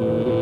Mm-hmm.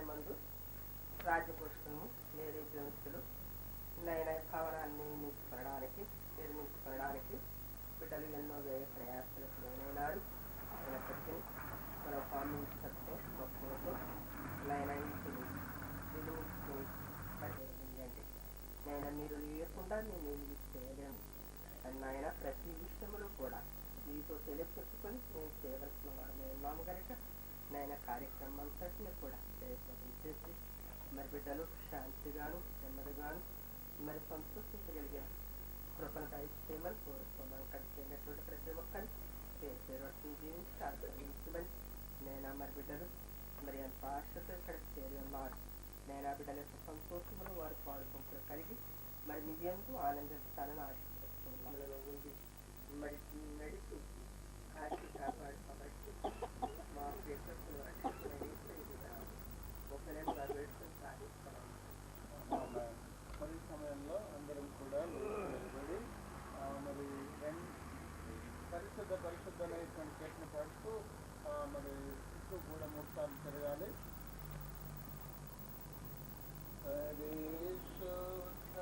చేద్దాం. ఈ సమయమందు రాజ్యపురుషులను లేడీ జోన్సులు నయన భవనాన్ని నిర్మించుకోవడానికి నిర్మించుకోవడానికి బిడ్డలు ఎన్నో వ్యయ ప్రయాసాలకు లోనైనాడు అయినప్పటికీ మన ఫార్మింగ్ సత్యం మొత్తంతో లైన్ ఇంటిని నిర్మించుకుని పరిగణించండి నేను మీరు లేకుండా నేను ఏమి చేయలేను అని నాయన ప్రతి విషయంలో కూడా మీతో తెలియచెప్పుకొని మేము చేయవలసిన వారమే ఉన్నాము కనుక నాయన కార్యక్రమం అంతటిని కూడా జయప్రదం చేసి మరి బిడ్డలు శాంతిగాను నెమ్మదిగాను మరి సంతోషించగలిగాను కృపను దయచేయమని కోరుకోమని కలిసినటువంటి ప్రతి ఒక్కరిని పేరు పేరు జీవించి ఆశ్రయించమని నేను మరి బిడ్డలు మరి ఎంత ఆశతో ఇక్కడ చేరి ఉన్నారు. నేను ఆ బిడ్డల యొక్క సంతోషములు వారు పాడుకుంటూ కలిగి మరి మీ ఎంతో ఆనందిస్తానని ఆశిస్తున్నాను మరి నడిచి కాచి కాపాడు మరి ఈ సమయంలో అందరం కూడా నిలబడి మరి ఎన్- పరిశుద్ధ పరిశుద్ధమైనటువంటి కీర్తన పాడుతూ మరి చుట్టూ కూడా మూడు సార్లు తిరగాలి. పరిశుద్ధ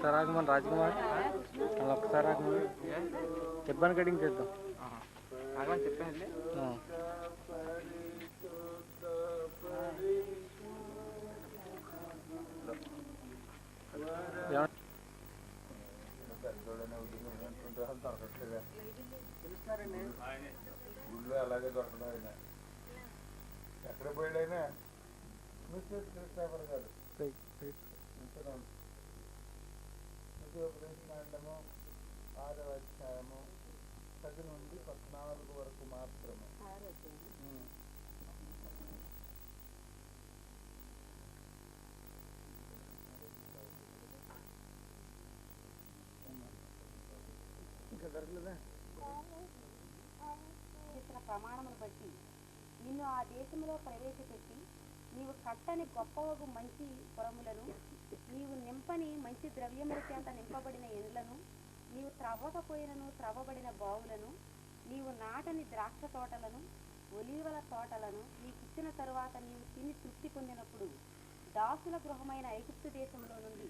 ఒకసారి ఆగమని రాజకుమార్ మళ్ళీ ఒకసారి ఆగమని ఇబ్బంది కటింగ్ చేద్దాం ఆగమని చెప్పాను ఆ. ఏమండి? గుళ్ళు అలాగే దొరకడం ఆయన ఎక్కడ పోయాడైనా మిస్టర్ కృష్ణాపర్ గారు రైట్, రైట్. ఉపదేశకాండము ఆరవ అధ్యాయము పది నుండి పద్నాలుగు వరకు మాత్రమే. ఇంకా దొరకలేదా ప్రమాణమును బట్టి నిన్ను ఆ దేశంలో ప్రవేశపెట్టి నీవు కట్టని గొప్పవగు మంచి పొరములను నీవు నింపని మంచి ద్రవ్యముల చేత నింపబడిన ఎండ్లను నీవు త్రవ్వకపోయినను త్రవ్వబడిన బావులను నీవు నాటని ద్రాక్ష తోటలను ఒలీవల తోటలను నీకిచ్చిన తరువాత నీవు తిని తృప్తి పొందినప్పుడు దాసుల గృహమైన ఐగుప్తు దేశంలో నుండి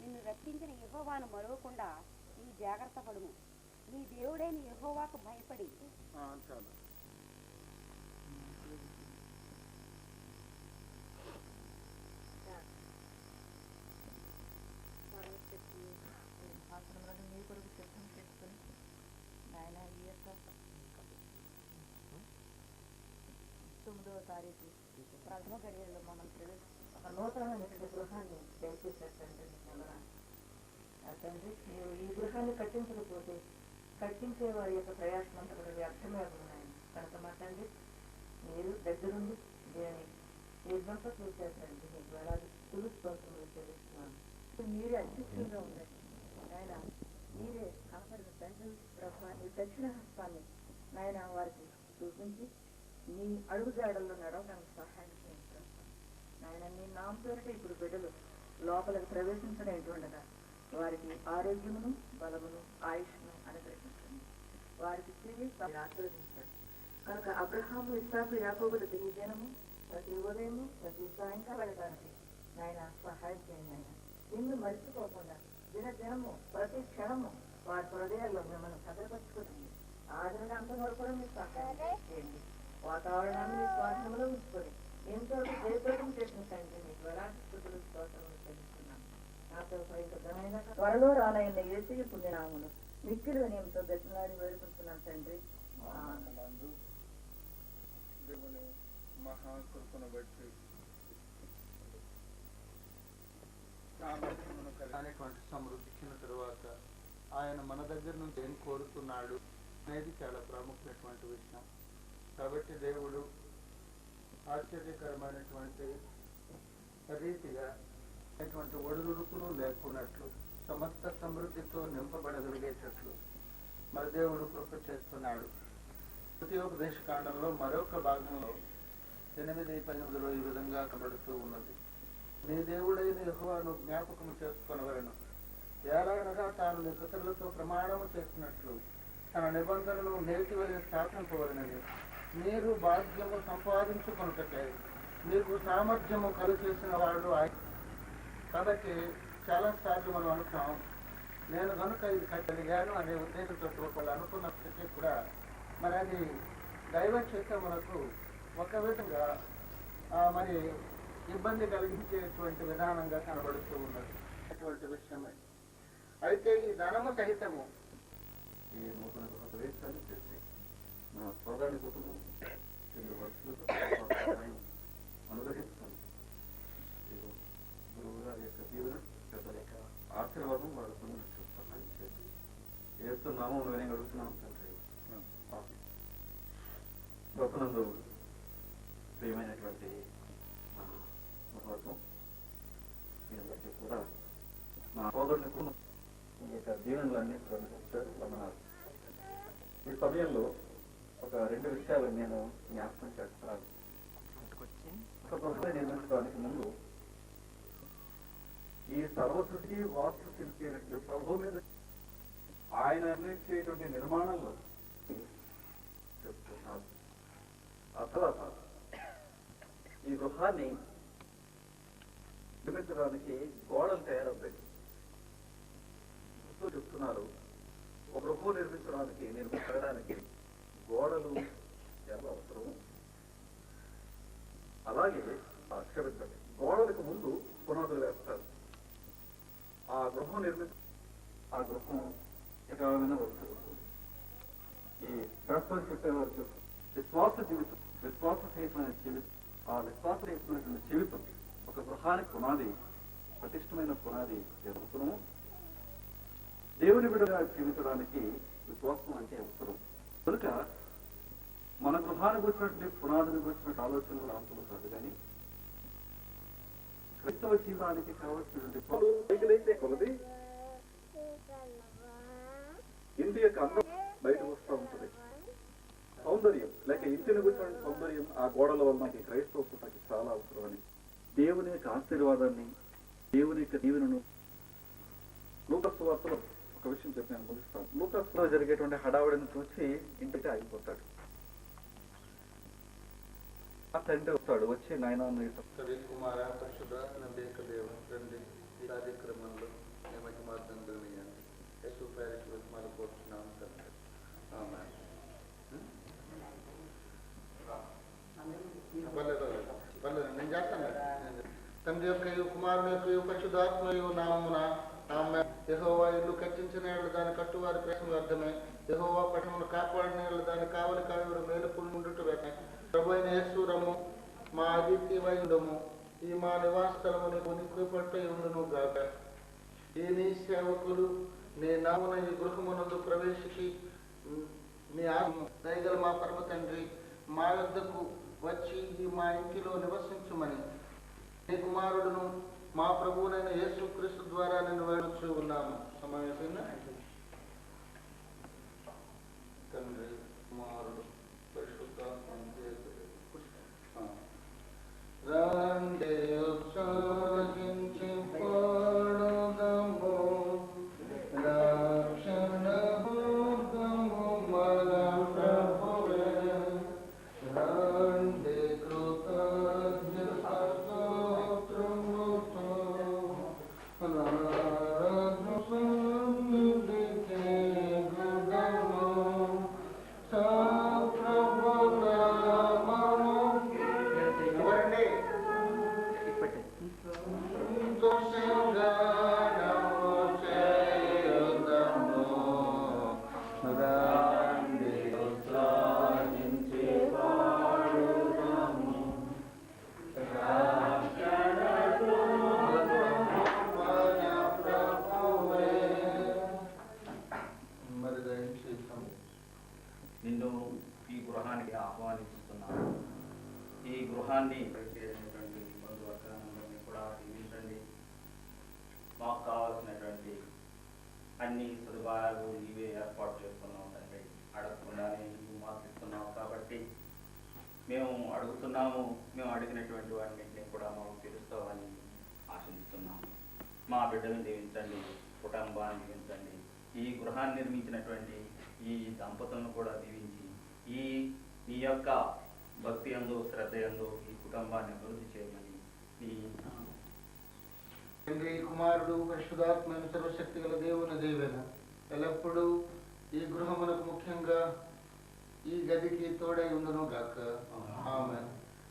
నిన్ను రక్షించిన ఇహోవాను మరవకుండా నీ జాగ్రత్త పడుము నీ దేవుడైన ఇహోవాకు భయపడి ఆ, చాలు సింహాసనములను మీ కొరకు సిద్ధం చేసుకుని నాయన ఈ యొక్క తొమ్మిదవ తారీఖు. ప్రథమ గడియల్లో మనం ఒక నూతనమైనటువంటి గృహాన్ని దయచేసేటండి తండ్రి మీరు ఈ గృహాన్ని కట్టించకపోతే కట్టించే వారి యొక్క ప్రయాసం అంతా కూడా వ్యర్థమే ఉన్నాయి. కనుక మా తండ్రి మీరు దగ్గరుండి దీనిని నిర్బంప చేసేటండి మీకు అలాగే తులుస్పంసములు చెల్లిస్తున్నాను. మీరే అధ్యక్షులుగా ఉండండి. ఆయన మీరే కాపాడిన తండ్రి ప్రభా దక్షిణ హస్తాన్ని నాయన వారికి చూపించి నీ అడుగుజాడల్లో నడవడానికి సహాయం చేయండి. నాయన నీ నామ పేరిట ఇప్పుడు బిడ్డలు లోపలికి ప్రవేశించడం ఎటుండగా వారికి ఆరోగ్యమును బలమును ఆయుష్ను అనుగ్రహించండి. వారికి తిరిగి ఆశీర్వదించండి. కనుక అబ్రహాము ఇస్సాకు యాకోబుల దినము ప్రతి ఉదయము ప్రతి సాయంకాలం నాయన సహాయం చేయండి ఆయన నిన్ను మర్చిపోకుండా దిన దినము ప్రతి క్షణము వారి హృదయాల్లో మిమ్మల్ని భద్రపరుచుకుంటుంది ఆదరణ అంతం వరకు కూడా మీరు సహాయం చేయండి. వాతావరణాన్ని స్వాధీనంలో ఉంచుకొని ఎంతో జయప్రదం చేసిన తండ్రి మీకు ఎలాంటి స్థుతులు స్తోత్రములు చెల్లిస్తున్నాను నాతో పరిశుద్ధమైన త్వరలో రానయ్య ఏసీ పుణ్యనామను మిక్కిలి వినయంతో దశనాడి వేడుకుంటున్నాను తండ్రి. దేవుని మహాకృపను బట్టి అనేటువంటి సమృద్ధి ఇచ్చిన తరువాత ఆయన మన దగ్గర నుంచి ఏం కోరుతున్నాడు అనేది చాలా ప్రాముఖ్యమైనటువంటి విషయం. కాబట్టి దేవుడు ఆశ్చర్యకరమైనటువంటి రీతిగా ఎటువంటి ఒడుదుడుకులు లేకున్నట్లు సమస్త సమృద్ధితో నింపబడగలిగేటట్లు మరి దేవుడు కృప చేస్తున్నాడు. ద్వితీయోపదేశ కాండంలో మరొక భాగంలో ఎనిమిది పన్నెండులో ఈ విధంగా కనబడుతూ ఉన్నది. నీ దేవుడైన యెహోవాను జ్ఞాపకం చేసుకొనవలను. ఎలాగనగా తాను నీ పితరులతో ప్రమాణము చేసినట్లు తన నిబంధనలు నేటి వరకు స్థాపించవలనని మీరు భాగ్యము సంపాదించుకొనుటకై మీకు సామర్థ్యము కలుగచేసిన వాడు ఆయన కాబట్టి చాలా సార్లు మనం అనుకున్నాం. నేను కనుక ఇది కట్టగలిగాను అనే ఉద్దేశంతో ఒకళ్ళు అనుకున్నప్పటికీ కూడా మరి అది దైవ మనకు ఒక విధంగా మరి ఇబ్బంది కలిగించేటువంటి విధానంగా కనబడుతూ ఉన్నది. అటువంటి విషయమే. అయితే ఈ ధనము సహితము ఈ నూతన చేసి సోదరుని కుటుంబం రెండు వరుసలతో గురువు గారి యొక్క దీవెన పెద్దల యొక్క ఆశీర్వాదం వారు కుటుంబం చేసి ఏస్తున్నాము నేను అడుగుతున్నాను తండ్రి ఆమేన్. ప్రియమైనటువంటి మా మహోత్సవం మీ అందరికీ కూడా నా సోదరుని కుటుంబం ఈ యొక్క దీవెనలన్నీ ఈ సమయంలో ఒక రెండు విషయాలు నేను జ్ఞాపకం చేస్తున్నాను ఒక గృహాన్ని నిర్మించడానికి ముందు ఈ సర్వసృష్టి వాస్తు శిల్పి ప్రభు మీద ఆయన నిర్ణయించేటువంటి నిర్మాణంలో చెప్తున్నాను. ఆ తర్వాత ఈ గృహాన్ని నిర్మించడానికి గోడలు తయారవుతాయి. గృహం నిర్మించడానికి నిర్మించడానికి గోడలు ఎలా అవసరము అలాగే ఆ, క్షమించండి గోడలకు ముందు పునాదులు వేస్తారు ఆ గృహం నిర్మిత ఆ గృహం ఎకాలమైన వస్తుంది. ఈ శాస్త్రం చెప్పేవారు విశ్వాస జీవితం విశ్వాసరహితమైన జీవితం ఆ విశ్వాసరహితమైనటువంటి జీవితం ఒక గృహానికి పునాది పటిష్టమైన పునాది జరుగుతున్నాము దేవుని విడగా జీవించడానికి విశ్వాసం అంటే అవసరం. కనుక మన గృహానికి వచ్చినటువంటి పునాదిని వచ్చినటువంటి ఆలోచనలు అవసరం కాదు కానీ క్రైస్తవ జీవానికి కావాల్సినటువంటి పైకిలైతే కొలది ఇంటి యొక్క అందం బయటకు వస్తూ ఉంటుంది సౌందర్యం లేక ఇంటిని కూర్చున్న సౌందర్యం ఆ గోడల వల్ల మనకి క్రైస్తవ పుట్టకి చాలా అవసరమని దేవుని యొక్క ఆశీర్వాదాన్ని దేవుని యొక్క దీవెనను లూకస్ వార్తలో ఒక విషయం చెప్పి నేను ముగిస్తాను. లూకస్లో జరిగేటువంటి హడావుడిని చూసి ఇంటికి ఆగిపోతాడు. ఆ తండ్రి వస్తాడు. వచ్చి నాయన కవిల్ కుమార పరిశుద్ధాత్మ దేవ ఈ కార్యక్రమంలో నిమకి మార్గం కలిగియండి యశు కోరుతున్నాం తండ్రి నేను చేస్తాను. తండ్రి యొక్క కుమారుని యొక్క పరిశుద్ధాత్మయు నామమున ఆమె యహోవా ఇల్లు కట్టించిన ఏళ్ళు దాని కట్టువారి ప్రశ్న అర్థమే యహోవా పట్టణమును కాపాడిన ఏళ్ళు దాని కావలి కావిడు మేలుపులు ఉండుట ప్రభునేశ్వరము మా అదితి వైండము ఈ మా నివాస స్థలముని ఉండును గాక. ఈ నీ సేవకులు నీ నామున ఈ గృహమునందు ప్రవేశించి నీ ఆత్మ దయగల మా పరమ తండ్రి మా వద్దకు వచ్చి ఈ మా ఇంటిలో నివసించుమని. నీ కుమారుడును మా ప్రభువునైన యేసుక్రీస్తు ద్వారా నేను వేడుచు ఉన్నాము. సమావేశంగా తండ్రి కుమారుడు పరిశుద్ధాత్మ దేవుడు. ఆ. రండి ఉత్సాహించి అడిగినటువంటి వాటిని కూడా మాకు తెలుస్తావని ఆశిస్తున్నాము మా బిడ్డను దీవించండి కుటుంబాన్ని దీవించండి. ఈ గృహాన్ని నిర్మించినటువంటి ఈ దంపతులను కూడా దీవించి ఈ నీ యొక్క భక్తి అందు శ్రద్ధ యందు ఈ కుటుంబాన్ని అభివృద్ధి చేయమని నీ తండ్రి కుమారుడు పరిశుధాత్మైన సర్వశక్తి గల దేవుని దేవన ఎల్లప్పుడూ ఈ గృహమునకు ముఖ్యంగా ఈ గదికి తోడై ఉండును గాక ఆమె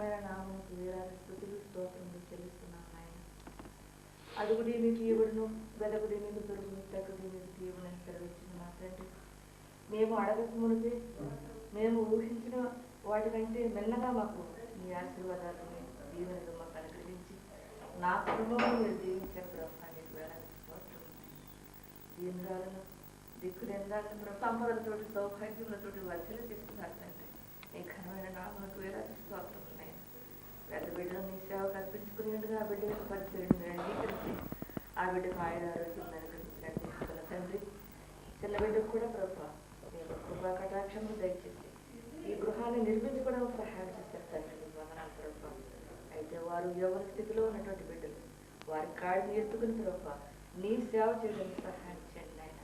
మీ ఘనమైన నామముకు వేలాది స్థుతులు స్తోత్రములు చెల్లిస్తున్నాను ఆయన అడుగుడి మీకు ఇవ్వడును వెదకుడి మీకు దొరుకును తగ్గుడి మీకు తీయమని సెలవిచ్చిన మా తండ్రి. మేము అడగక మునిపే మేము ఊహించిన వాటికంటే మెల్లగా మాకు మీ ఆశీర్వాదాలు దీవెనలు మాకు అనుగ్రహించి నా కుటుంబంలో మీరు దీవించిన బ్రహ్మానికి వేలాది స్తోత్రం దీనురాలను దిక్కులేని సంపదలతోటి సౌభాగ్యములతోటి వర్చలు తీసుకున్నారు తండ్రి. ఈ ఘనమైన నామకు వేలాది స్తోత్రం పెద్ద బిడ్డను నీ సేవ కల్పించుకుని ఆ బిడ్డ యొక్క పరిచయం అంగీకరించి ఆ బిడ్డకు ఆయన ఆరోగ్యం తండ్రి చిన్న బిడ్డకు కూడా ప్రభా నేను కృపా కటాక్షము దయచేసి. ఈ గృహాన్ని నిర్మించుకోవడం సహాయం చేశారు తండ్రి. ప్రభావ వందనాలు ప్రభా. అయితే వారు యవన స్థితిలో ఉన్నటువంటి బిడ్డలు వారి కాడిని ఎత్తుకుని ప్రభా నీ సేవ చేయడానికి సహాయం చేయండి నాయన.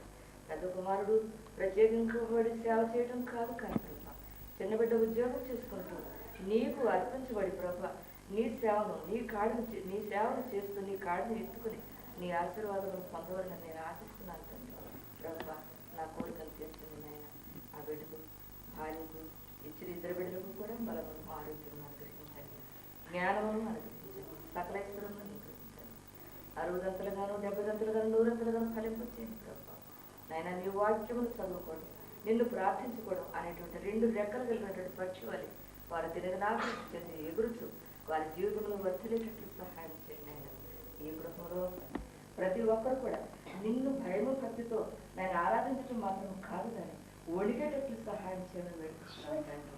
పెద్ద కుమారుడు ప్రత్యేకంగా వాడి సేవ చేయడం కాదు కానీ ప్రభా చిన్న బిడ్డ ఉద్యోగం చేసుకుంటూ నీకు అర్పించబడి ప్రభా నీ సేవను నీ కాడిని నీ సేవను చేస్తూ నీ కాడిని ఎత్తుకుని నీ ఆశీర్వాదములు పొందవాలని నేను ఆశిస్తున్నాను తండ్రి. ప్రభ నా కోరికలు చేస్తుంది నాయన ఆ బిడ్డకు భార్యకు ఇచ్చిన ఇద్దరు బిడ్డలకు కూడా బలము ఆరోగ్యం అనుగ్రహించండి. జ్ఞానమును అనుగ్రహించండి. సకలేశ్వరము అనుగ్రహించండి. అరుగుదంతలుగాను డెబ్బదంతలుగాను నూరంతలుగాను ఫలింపచేయండి ప్రభా. నాయన నీ వాక్యమును చదువుకోవడం నిన్ను ప్రార్థించుకోవడం అనేటువంటి రెండు రెక్కలు కలిగినటువంటి పక్షి వారి తిరగనాకు చెంది ఎగురుచు. వారి జీవితంలో వర్తిలేటట్లు సహాయం చేయండి ఆయన. ఈ గృహంలో ప్రతి ఒక్కరు కూడా నిన్ను భయము భక్తితో నేను ఆరాధించడం మాత్రం కాదు కానీ వణికేటట్లు సహాయం చేయడం వేడుకుంటున్నాను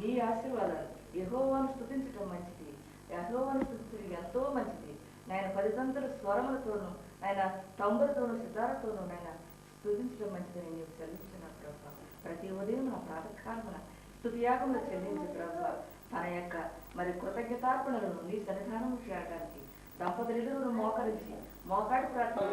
నీ ఆశీర్వాదాలు యహోవాను స్థుతించడం మంచిది. యహోవాను స్థుతించడం ఎంతో మంచిది. నాయన పదితంతుల స్వరములతోనూ ఆయన తంబులతోనూ సితారతోనూ నాయన స్థుతించడం మంచిదని నీకు చెల్లించున్నాను ప్రభావ ప్రతి ఉదయం నా ప్రాతకాలమున స్థుతియాగములు చెల్లించు ప్రభా. తన యొక్క మరి కృతజ్ఞతార్పణలను నీ సన్నిధానం చేయడానికి దంపతులు మోకరించి మోకాడు ప్రార్థన